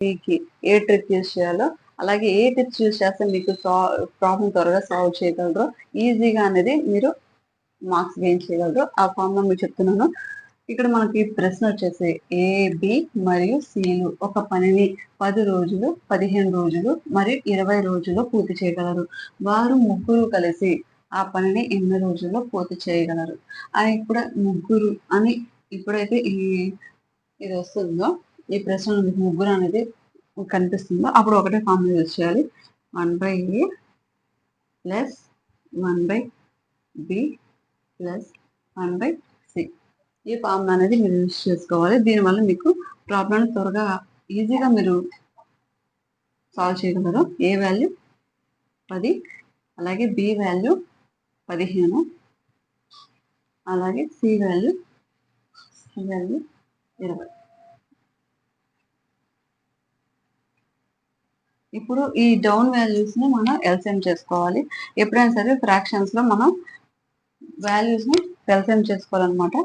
మీకు ఏ trick use చేయాలో అలాగే ఏ టిప్స్ యూజ్ చేస్తే మీకు ప్రాబ్లం త్వరగా సాల్వ్ చేయగలరో ఈజీగా అనేది మీరు మార్క్స్ గెయిన్ చేయగలరు ఆ ఫామ్లో మీకు చెప్తున్నాను. ఇక్కడ మనకి ప్రశ్న వచ్చేసి ఏ బి మరియు సిలు ఒక పనిని పది రోజులు పదిహేను రోజులు మరియు ఇరవై రోజుల్లో పూర్తి చేయగలరు. వారు ముగ్గురు కలిసి ఆ పనిని ఎన్ని రోజుల్లో పూర్తి చేయగలరు. అని కూడా ముగ్గురు అని ఇప్పుడైతే ఈ ఇది వస్తుందో. ఈ ప్రశ్న మీకు ముగ్గురు అనేది కనిపిస్తుందో? అప్పుడు ఒకటే ఫార్ములా యూజ్ చేయాలి. One by A plus one by B plus one by C ఈ ఫార్ములా అనేది మీరు యూజ్ చేసుకోవాలి. దీనివల్ల మీకు ప్రాబ్లం త్వరగా ఈజీగా మీరు సాల్వ్ చేయగలరు. ఏ వాల్యూ పది అలాగే బి వాల్యూ పదిహేను అలాగే సి వాల్యూ సి వాల్యూ ఇరవై. ఇప్పుడు ఈ డౌన్ వాల్యూస్ని మనం ఎల్సిఎం చేసుకోవాలి. ఎప్పుడైనా సరే ఫ్రాక్షన్స్లో మనం వాల్యూస్ని ఎల్సిఎం చేసుకోవాలన్నమాట.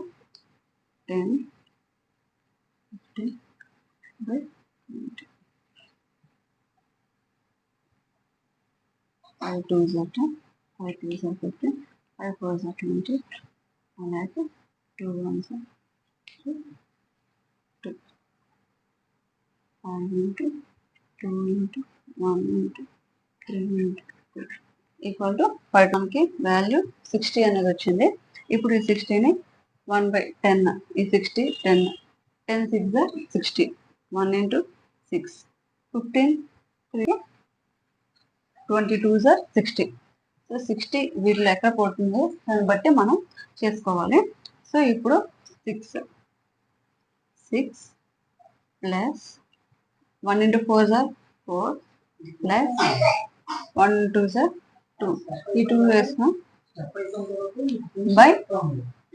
Ten fifteen by two are ten two are fifteen I four are twenty అలాగే two one are two five into two into one into three into equal to five మనకి వాల్యూ సిక్స్టీ అనేది వచ్చింది. ఇప్పుడు ఈ సిక్స్టీని one by ten ఈ sixty ten ten six sixty one into six fifteen three twenty two are sixty. So sixty వీటిలో ఎక్కడ పోతుందో. దాన్ని బట్టి మనం చేసుకోవాలి. సో ఇప్పుడు six six plus one into four are four plus one two are two ఈ టూ వేసిన? బై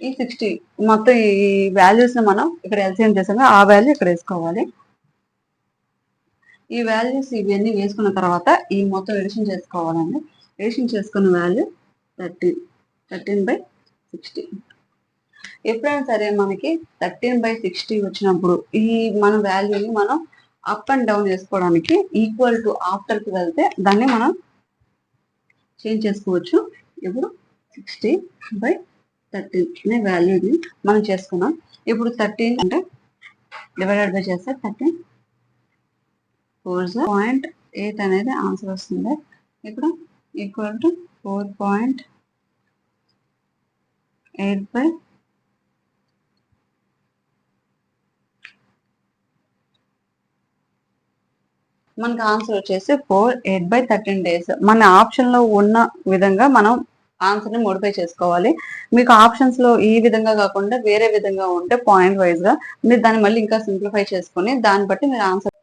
ఈ సిక్స్టీ మొత్తం ఈ వాల్యూస్ మనం ఇక్కడ ఎల్సిఎం చేసాము. ఆ వాల్యూ ఇక్కడ వేసుకోవాలి. ఈ వాల్యూస్ ఇవన్నీ వేసుకున్న తర్వాత ఈ మొత్తం ఎడిషన్ చేసుకోవాలండి. ఎడిషన్ చేసుకున్న value thirteen thirteen by sixty ఎప్పుడైనా సరే మనకి థర్టీన్ బై సిక్స్టీ వచ్చినప్పుడు ఈ మన వాల్యూని మనం అప్ అండ్ డౌన్ చేసుకోవడానికి ఈక్వల్ టు ఆఫ్టర్కి వెళ్తే దాన్ని మనం చేంజ్ చేసుకోవచ్చు. ఇప్పుడు సిక్స్టీ బై థర్టీన్ అనే వాల్యూని మనం చేసుకున్నాం. ఇప్పుడు థర్టీన్ అంటే డివైడెడ్ బై చేస్తే థర్టీన్ ఫోర్ పాయింట్ ఎయిట్ అనేది ఆన్సర్ వస్తుంది. ఇక్కడ equal to four point eight by మనకు ఆన్సర్ వచ్చేసి four eight by thirteen days మన ఆప్షన్లో ఉన్న విధంగా మనం ఆన్సర్ని మోడిఫై చేసుకోవాలి. మీకు ఆప్షన్స్లో ఈ విధంగా కాకుండా వేరే విధంగా ఉంటే పాయింట్ వైజ్గా మీరు దాన్ని మళ్ళీ ఇంకా సింప్లిఫై చేసుకొని దాన్ని బట్టి మీరు ఆన్సర్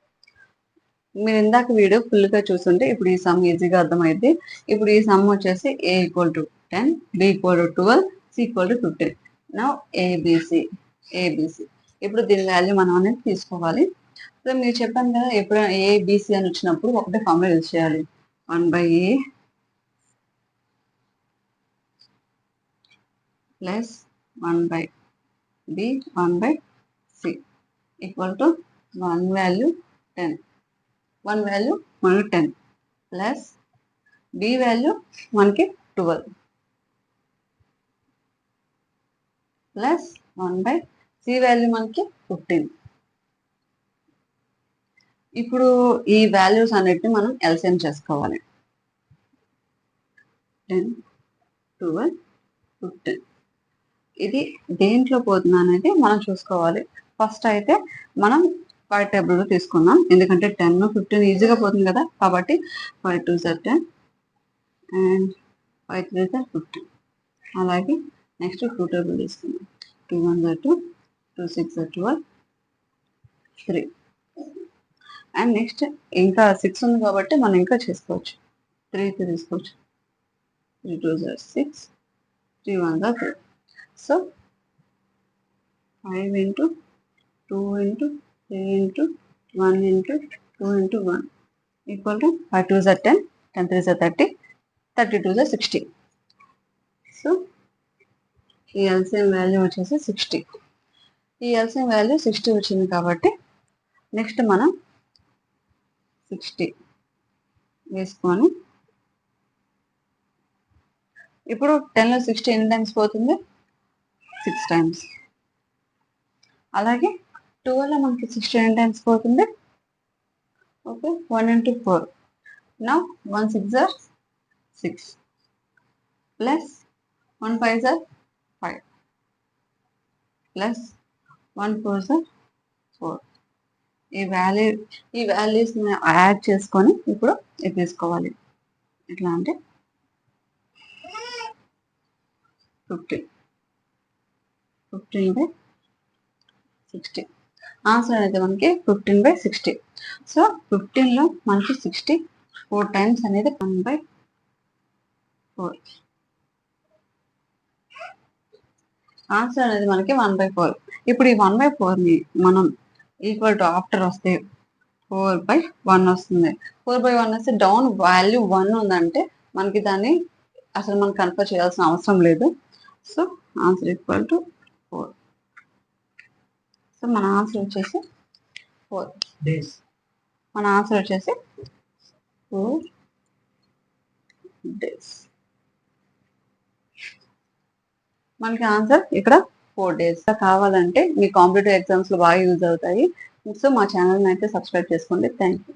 మీరు ఇందాక వీడియో ఫుల్గా చూస్తుంటే ఇప్పుడు ఈ సమ్ ఈజీగా అర్థమైంది ఇప్పుడు ఈ సమ్ వచ్చేసి A equal to ten B equal to twelve C equal to fifteen నా ఏబిసి ఏబిసి ఇప్పుడు దీని వాల్యూ మనం అనేది తీసుకోవాలి. సో మీరు చెప్పాను కదా ఎప్పుడైనా ఏ బీసీ అని వచ్చినప్పుడు ఒకటే ఫార్ములా యూజ్ చేయాలి. One by A plus one by B one by C equal to one value ten one value మనకు టెన్ ప్లస్ బి వాల్యూ మనకి twelve plus one by C value మనకి ఫిఫ్టీన్ ఇప్పుడు ఈ values అన్నిటిని మనం LCM చేసుకోవాలి. Ten twelve fifteen ఇది దేంట్లో పోతుంది అనేది మనం చూసుకోవాలి. ఫస్ట్ అయితే మనం ఫైవ్ టేబుల్ తీసుకుందాం. ఎందుకంటే టెన్ ఫిఫ్టీన్ ఈజీగా పోతుంది కదా. కాబట్టి five two are ten and five three are fifteen అలాగే నెక్స్ట్ టూ టేబుల్ తీసుకుందాం. Two one are two two six are twelve three and next ఇంకా సిక్స్ ఉంది కాబట్టి మనం ఇంకా చేసుకోవచ్చు. త్రీ తీసుకోవచ్చు. Three two are six three one are three so five into two into three into one into two into one equal to five two are ten ten three are thirty thirty two are sixty so ఈ LCM value వచ్చేసి sixty ఈ LCM value sixty వచ్చింది కాబట్టి next మనం sixty వేసుకొని. ఇప్పుడు టెన్లో sixty ఎన్ని టైమ్స్ పోతుంది? సిక్స్ టైమ్స్ అలాగే ట్వెల్వ్లో మనకి సిక్స్టీ ఎన్ని టైమ్స్ పోతుంది? ఓకే వన్ ఇంటూ ఫోర్ నా one six are six plus one five are five plus one four are four ఈ వాల్యూ ఈ వాల్యూస్ని యాడ్ చేసుకొని ఇప్పుడు ఇది తీసుకోవాలి. ఎట్లా అంటే fifteen fifteen by sixty answer అనేది మనకి ఫిఫ్టీన్ బై సిక్స్టీ సో ఫిఫ్టీన్లో మనకి సిక్స్టీ ఫోర్ టైమ్స్ అనేది వన్ బై ఫోర్ ఆన్సర్ అనేది మనకి వన్ బై ఫోర్ ఇప్పుడు ఈ వన్ బై ఫోర్ని మనం ఈక్వల్ టు ఆఫ్టర్ వస్తే ఫోర్ బై వన్ వస్తుంది. ఫోర్ బై వన్ వస్తే డౌన్ వాల్యూ వన్ ఉందంటే మనకి దాన్ని అసలు మనం కన్ఫర్ చేయాల్సిన అవసరం లేదు. So answer equal to four so మన ఆన్సర్ వచ్చేసి ఫోర్ డేస్ మన ఆన్సర్ వచ్చేసి ఫోర్ డేస్ మనకి ఆన్సర్ ఇక్కడ ఫోర్ డేస్ కావాలంటే మీ కాంపిటేటివ్ ఎగ్జామ్స్లో బాగా యూజ్ అవుతాయి. సో మా ఛానల్ అయితే సబ్స్క్రైబ్ చేసుకోండి. Thank you